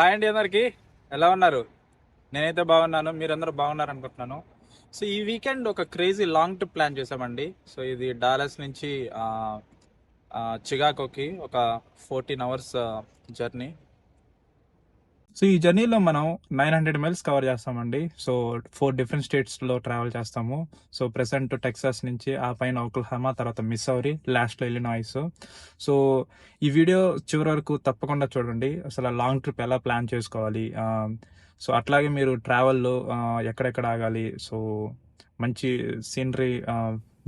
Hi అండి అందరికి. ఎలా ఉన్నారు? నేనైతే బాగున్నాను మీరందరూ బాగున్నారు అనుకుంటున్నాను. సో ఈ వీకెండ్ ఒక క్రేజీ లాంగ్ ట్రిప్ ప్లాన్ చేసామండి సో ఇది డాలస్ నుంచి ఆ, చికాగోకి ఒక ఫోర్టీన్ అవర్స్ జర్నీ. సో ఈ జర్నీలో మనం నైన్ హండ్రెడ్ మైల్స్ కవర్ చేస్తామండి. సో ఫోర్ డిఫరెంట్ స్టేట్స్లో ట్రావెల్ చేస్తాము. సో ప్రెసెంట్ టెక్సాస్ నుంచి ఆ పైన ఓక్లహామా తర్వాత మిస్సౌరీ లాస్ట్లో ఇలినాయిస్ సో ఈ వీడియో చివరి వరకు తప్పకుండా చూడండి. అసలు లాంగ్ ట్రిప్ ఎలా ప్లాన్ చేసుకోవాలి? సో అట్లాగే మీరు ట్రావెల్లో ఎక్కడెక్కడ ఆగాలి? సో మంచి సీనరీ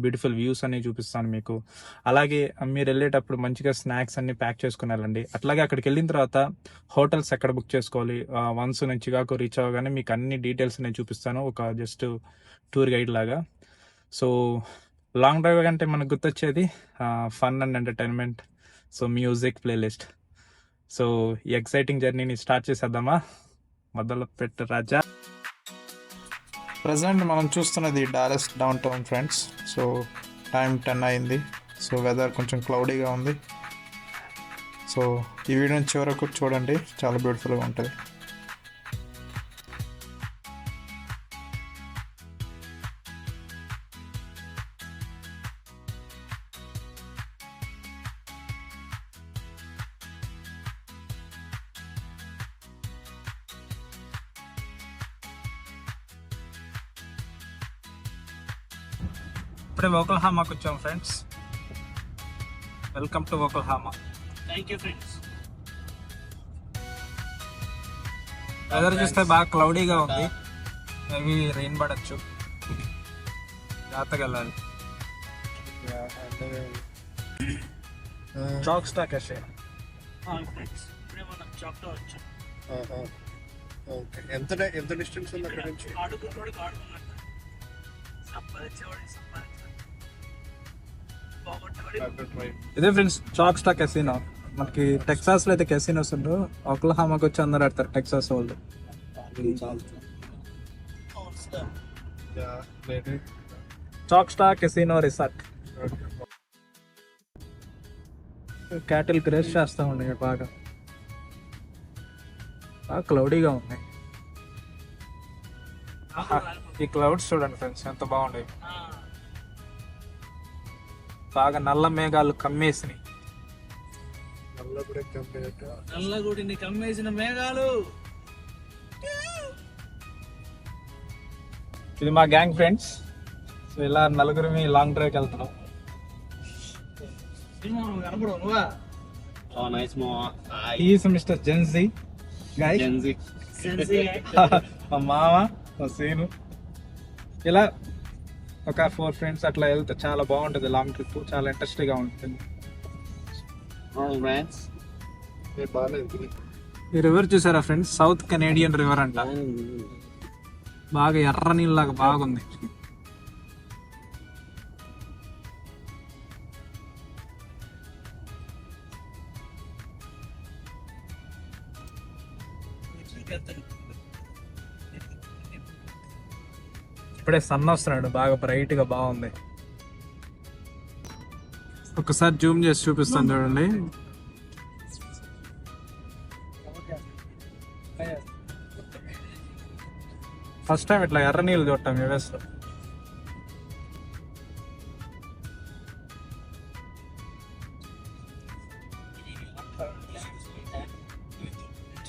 బ్యూటిఫుల్ వ్యూస్ అన్ని చూపిస్తాను మీకు. అలాగే మీరు వెళ్ళేటప్పుడు మంచిగా స్నాక్స్ అన్ని ప్యాక్ చేసుకుని వెళ్ళండి అట్లాగే అక్కడికి వెళ్ళిన తర్వాత హోటల్స్ ఎక్కడ బుక్ చేసుకోవాలి? వన్స్ నేను చికాకు రీచ్ అవ్వగానే మీకు అన్ని డీటెయిల్స్ నేను చూపిస్తాను. ఒక జస్ట్ టూర్ గైడ్ లాగా. సో లాంగ్ డ్రైవ్ అంటే మనకు గుర్తొచ్చేది fun and entertainment so music playlist. So exciting జర్నీని స్టార్ట్ చేసేద్దామా? మొదలు పెట్టు రాజా. ప్రజెంట్ మనం చూస్తున్నది Dallas downtown friends so time ten అయింది. సో వెదర్ కొంచెం క్లౌడీగా ఉంది. సో ఈ వీడియోని చివరకు చూడండి. చాలా బ్యూటిఫుల్గా ఉంటుంది. ఇప్పుడే ఓకల్హామాకి వచ్చాం friends. Welcome to Oklahoma. Thank you friends weather చూస్తే బాగా క్లౌడీగా ఉంది. మేబీ రెయిన్ పడచ్చు. జాగ్రత్తగా వెళ్ళాలి. చాక్ స్టాక్ ఓకే ఎంత ఎంత డిస్టెన్స్ ఉంది అక్కడ నుంచి? ఇదే ఫ్రెండ్స్ చాక్ స్టాక్ కెసినో మనకి టెక్సాస్లో అయితే కెసినోస్ ఉండవు. ఓక్లహామాకి వచ్చి అందరు ఆడతారు టెక్సాస్ వాళ్ళు. Choctaw casino resort cattle graze చేస్తా ఉన్నాయి బాగా. బాగా క్లౌడీగా ఉన్నాయి. ఈ క్లౌడ్స్ చూడండి ఫ్రెండ్స్ ఎంత బాగున్నాయి బాగా నల్ల మేఘాలు కమ్మేసినాయి. నల్లగూడిని కమ్మేసిన మేఘాలు. ఇది మా గ్యాంగ్ ఫ్రెండ్స్. సో ఇలా నలుగురిమి లాంగ్ డ్రైవ్కి వెళ్తున్నాం. Oh, ఈస్ మిస్టర్ జెన్సీ మా మామ మా సీను. ఇలా ఒక ఫోర్ ఫ్రెండ్స్ అట్లా వెళ్తే చాలా బాగుంటుంది లాంగ్ ట్రిప్ చాలా ఇంట్రెస్టింగ్గా ఉంటుంది. ఈ రివర్ చూసారా ఫ్రెండ్స్ సౌత్ కెనేడియన్ రివర్ అంట. బాగా ఎర్ర నీళ్ళలాగా బాగుంది. ఇప్పుడే సన్ వస్తున్నాడు. బాగా బ్రైట్గా బాగుంది. ఒకసారి జూమ్ చేసి చూపిస్తాను చూడండి. ఫస్ట్ టైం ఇట్లా ఎర్ర నీళ్ళు చూడటం యుఎస్లో.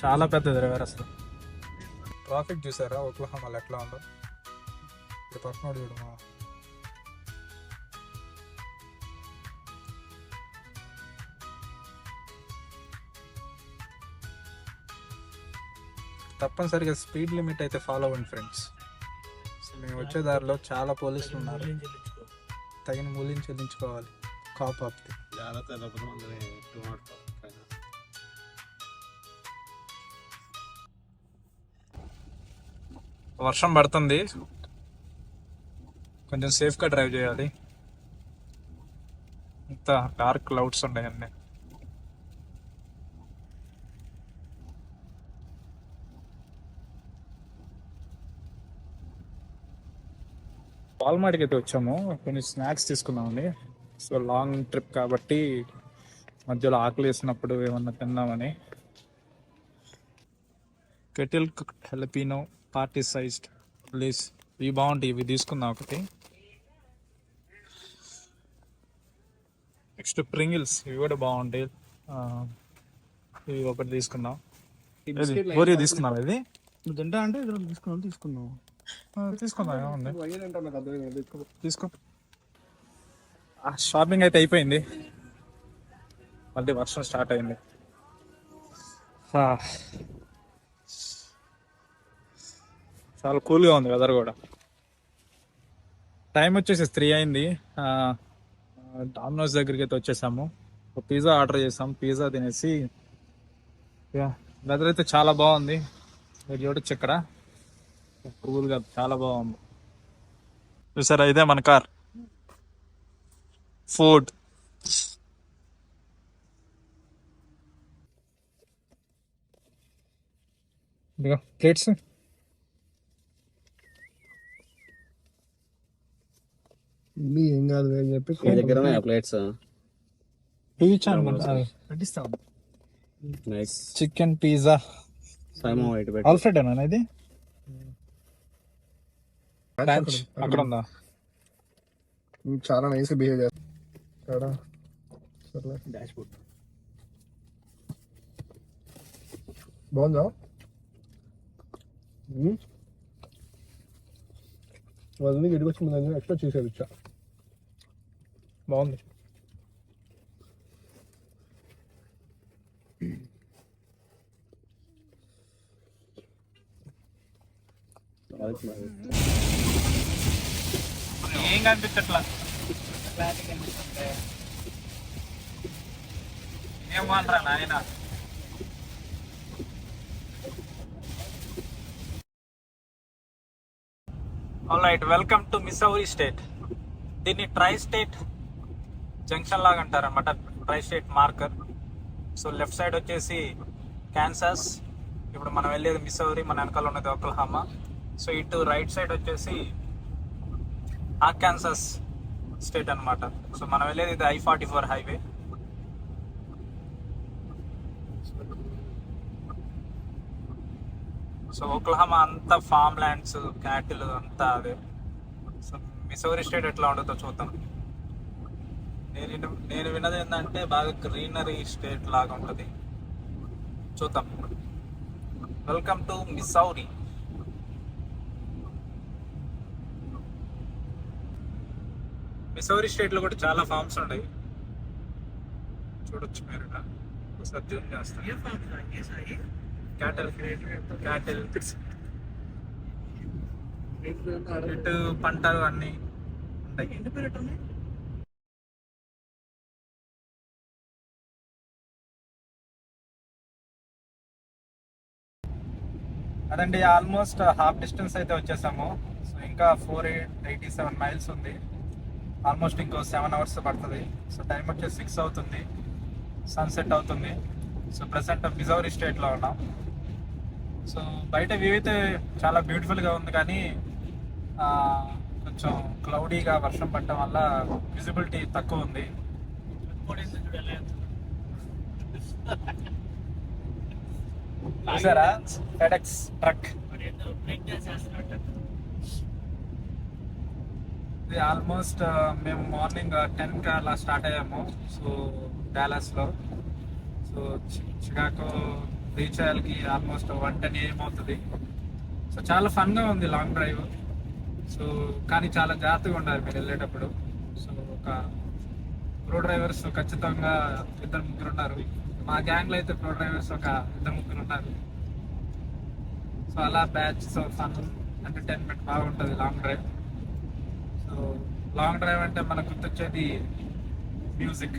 చాలా పెద్దది రివర్ అసలు ట్రాఫిక్ చూసారా? ఓక్లహామాలో ఎట్లా ఉందో? ఇక్కడ పక్కన చూడు మా తప్పనిసరిగా స్పీడ్ లిమిట్ అయితే ఫాలో అవ్వండి ఫ్రెండ్స్. సో మేము వచ్చే దారిలో చాలా పోలీసులు ఉన్నారు. తగిన మూల్యం చెల్లించుకోవాలి. కాప్ నాట్ వర్షం పడుతుంది. కొంచెం సేఫ్గా డ్రైవ్ చేయాలి. ఇంత డార్క్ క్లౌడ్స్ ఉన్నాయి అన్నీ. వాల్మార్ట్కి అయితే వచ్చాము. కొన్ని స్నాక్స్ తీసుకుందామండి సో లాంగ్ ట్రిప్ కాబట్టి మధ్యలో ఆకలి వేసినప్పుడు ఏమన్నా తిందామని. Kettle cooked jalapeno party sized please ఇవి బాగుంటాయి. ఇవి తీసుకుందాం ఒకటి. నెక్స్ట్ ప్రింగిల్స్ ఇవి కూడా బాగుంటాయి. ఇవి ఒకటి తీసుకుందాం. ఇది ఓరియో తీసుకుందాం ఇది? నువ్వు తింటా అంటే ఇద్దరు తీసుకున్నావు తీసుకున్నావు. ఆ, తీసుకుందాం ఏముంది? తీసుకో. షాపింగ్ అయితే అయిపోయింది. మళ్ళీ వర్షం స్టార్ట్ అయింది. చాలా కూల్గా ఉంది వెదర్ కూడా. టైం వచ్చేసి త్రీ అయింది. డామినోస్ దగ్గరికి అయితే వచ్చేసాము పిజ్జా ఆర్డర్ చేసాం. పిజ్జా తినేసి వెదర్ అయితే చాలా బాగుంది. మీరు చూడొచ్చు ఇక్కడ. కూల్గా చాలా బాగుంది. చూసారా? ఇదే మన కార్. ఫుడ్ ఇదిగో ప్లేట్స్ ఏం కాదు అని చెప్పి మీ దగ్గర ఉన్నాయా ప్లేట్స్ పట్టిస్తాం నైస్ చికెన్ పిజ్జా సైమో వైట్ పెట్టి. ఆల్ఫ్రెడ్ ఏనా ఇది? లంచ్ అక్కడ ఉందా. చాలా నైస్ బిహేవ్ చేస్తా. డాష్ బోర్డ్ బాగుందా? గడికి వచ్చి ముందు ఎక్స్ట్రా చేసేది ఇచ్చా. బాగుంది ఏం కనిపించట్లా? ఏం మాట్రా నాయన? Right welcome to Missouri state దీన్ని ట్రై స్టేట్ జంక్షన్ లాగా అంటారు అనమాట tri state marker. So left side వచ్చేసి క్యాన్సాస్ ఇప్పుడు మనం వెళ్ళేది మిసౌరీ మన వెనకాల ఉన్నది ఒకల్హామా. సో ఇటు రైట్ సైడ్ వచ్చేసి ఆర్కాన్సాస్ స్టేట్ అన్నమాట. సో మనం వెళ్ళేది ఇది I forty four highway. So Oklahoma అంతా ఫామ్ ల్యాండ్స్ క్యాటిల్ అంతా అదే సో మిసౌరీ స్టేట్ ఎట్లా ఉండదో చూద్దాం. నేను నేను విన్నది ఏంటంటే బాగా గ్రీనరీ స్టేట్ లాగా ఉంటుంది. చూద్దాం. వెల్కమ్ టు మిసౌరీ మిసౌరీ స్టేట్లో కూడా చాలా ఫార్మ్స్ ఉన్నాయి. చూడొచ్చు మీరు. ఒకసారి జూమ్ చేస్తాను క్యాటల్ క్యాటల్ ఇటు పంటలు అన్ని ఉంటాయి అదండి ఆల్మోస్ట్ హాఫ్ డిస్టెన్స్ అయితే వచ్చేసాము. సో ఇంకా ఫోర్ ఎయిటీ సెవెన్ మైల్స్ ఉంది. ఆల్మోస్ట్ ఇంకో సెవెన్ అవర్స్ పడుతుంది. సో టైం వచ్చేసి సిక్స్ అవుతుంది. సన్సెట్ అవుతుంది. సో ప్రజెంట్ మిజౌరీ స్టేట్లో ఉన్నాం. సో బయట వ్యూ అయితే చాలా బ్యూటిఫుల్గా ఉంది కానీ కొంచెం క్లౌడీగా వర్షం పడటం వల్ల విజిబిలిటీ తక్కువ ఉంది. చూసారా? ఫెడెక్స్ ట్రక్ ఇది ఆల్మోస్ట్ uh, మేము మార్నింగ్ టెన్కి uh, అలా స్టార్ట్ అయ్యాము. సో డాలస్లో. సో చికాగో రీచ్ అయ్యాలకి ఆల్మోస్ట్ వన్ టెన్ ఏమవుతుంది సో చాలా ఫన్గా ఉంది లాంగ్ డ్రైవ్ సో కానీ చాలా జాగ్రత్తగా ఉండాలి మీరు వెళ్ళేటప్పుడు. సో ఒక ప్రో డ్రైవర్స్ ఖచ్చితంగా ఇద్దరు ముగ్గురు ఉన్నారు. మా గ్యాంగ్లో అయితే ప్రో డ్రైవర్స్ ఒక ఇద్దరు ముగ్గురు ఉన్నారు. సో అలా బ్యాచ్ సో ఫన్ ఎంటర్టైన్మెంట్ బాగుంటుంది long drive so long drive అంటే మనకు గుర్తొచ్చేది మ్యూజిక్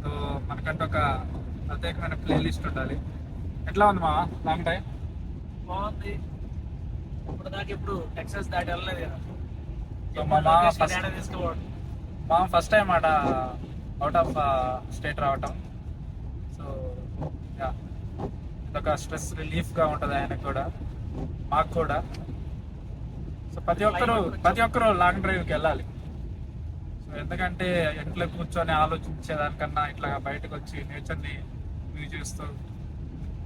సో మనకంటే ఒక ప్రత్యేకమైన ప్లేలిస్ట్ ఉండాలి. ఎట్లా ఉంది మా లాంగ్ డ్రైవ్ బాగుంది. ఇప్పుడు దాకా ఇప్పుడు టెక్సస్ దాటి వెళ్ళలేదు కదా. మా ఫస్ట్ టైం ఆడ అవుట్ ఆఫ్ స్టేట్ రావటం సో యా ఇదొక స్ట్రెస్ రిలీఫ్గా ఉంటది ఆయనకు కూడా మాకు కూడా. సో ప్రతి ఒక్కరు ప్రతి ఒక్కరు లాంగ్ డ్రైవ్కి వెళ్ళాలి. సో ఎందుకంటే ఇంట్లో కూర్చొని ఆలోచించేదానికన్నా ఇట్లా బయటకు వచ్చి నేచర్ని వ్యూ చేస్తూ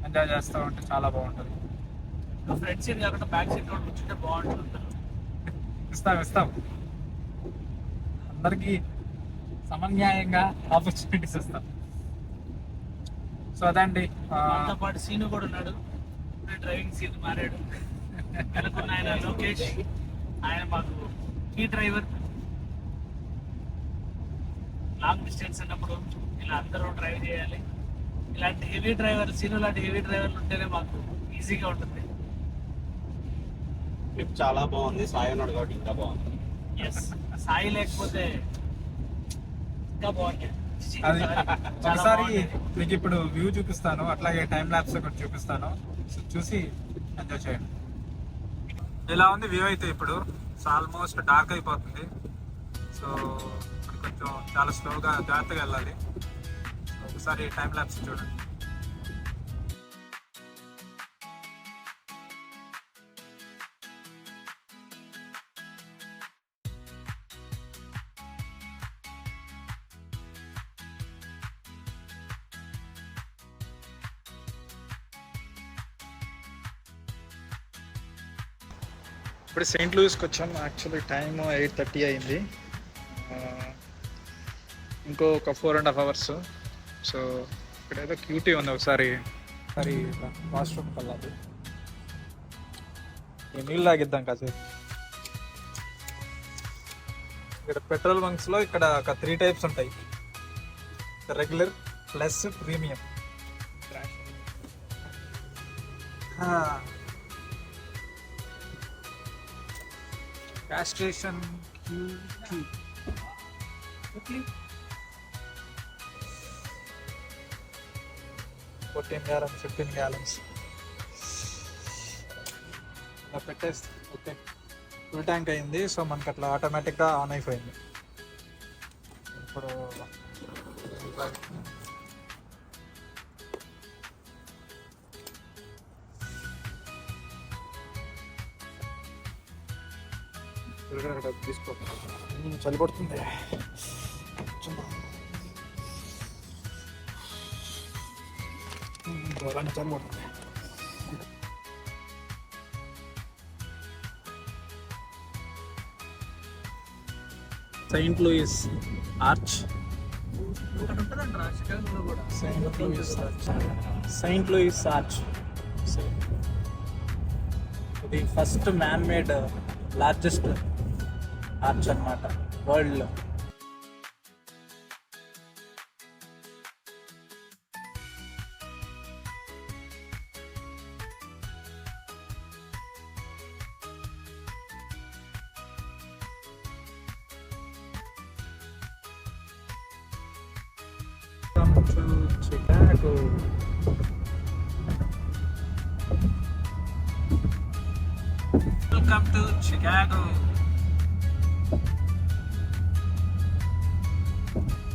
ఎంజాయ్ చేస్తూ ఉంటే చాలా బాగుంటుంది. ఫ్రంట్ సీట్ కాకుండా బ్యాక్ సీట్ కూడా కూర్చుంటే బాగుంటుంది? ఇస్తాం ఇస్తాం. అందరికి సమన్యాయంగా ఆపర్చునిటీస్ ఇస్తాం. సో అదండి మనతో పాటు సీను కూడా ఉన్నాడు. డ్రైవింగ్ సీట్ మారాడు. వెనకున్న ఆయన లోకేష్ ఆయన మాకు కీ డ్రైవర్. లాంగ్ డిస్టెన్స్ ఉన్నప్పుడు ఇలా అందరూ డ్రైవ్ చేయాలి. ఇలాంటి హెవీ డ్రైవర్ సీను లాంటి హెవీ డ్రైవర్లు ఉంటేనే మాకు ఈజీగా ఉంటుంది. ట్రిప్ చాలా బాగుంది. సాయి ఉన్నాడు కాబట్టి ఇంకా బాగుంది. ఎస్ సాయి లేకపోతే ఇంకా బాగుంటుంది. అది ఒకసారి. మీకు ఇప్పుడు వ్యూ చూపిస్తాను అట్లాగే టైం ల్యాబ్స్ ఒకటి చూపిస్తాను. సో చూసి ఎంజాయ్ చేయండి. ఇలా ఉంది వ్యూ అయితే ఇప్పుడు? సో ఆల్మోస్ట్ డార్క్ అయిపోతుంది. సో కొంచెం చాలా స్లోగా జాగ్రత్తగా వెళ్ళాలి. ఒకసారి టైం ల్యాబ్స్ చూడండి. ఇప్పుడు సెయింట్ లూయిస్కి వచ్చాము యాక్చువల్లీ టైం ఎయిట్ థర్టీ అయింది. ఇంకో ఒక four and half hours. So ఇక్కడ ఏదో క్యూటీ ఉంది ఒకసారి. ఒకసారి వాష్రూమ్కి వెళ్ళాలి నీళ్ళు తాగిద్దాం కాసేపు. ఇక్కడ పెట్రోల్ బంక్స్లో ఇక్కడ ఒక త్రీ టైప్స్ ఉంటాయి. Regular plus premium. Station QQ. QQ. 14 gallons, 15 gallons. అలా పెట్టేస్తే ఓకే ఫుల్ ట్యాంక్ అయింది సో మనకి అట్లా ఆటోమేటిక్గా ఆన్ అయిపోయింది ఇప్పుడు తీసుకో. చలి పడుతుంది చలి Louis arch. Saint Louis arch. Saint Louis arch. ఇది first man made largest arch అన్నమాట వరల్డ్లో Come to Chicago. Welcome to Chicago. ょう。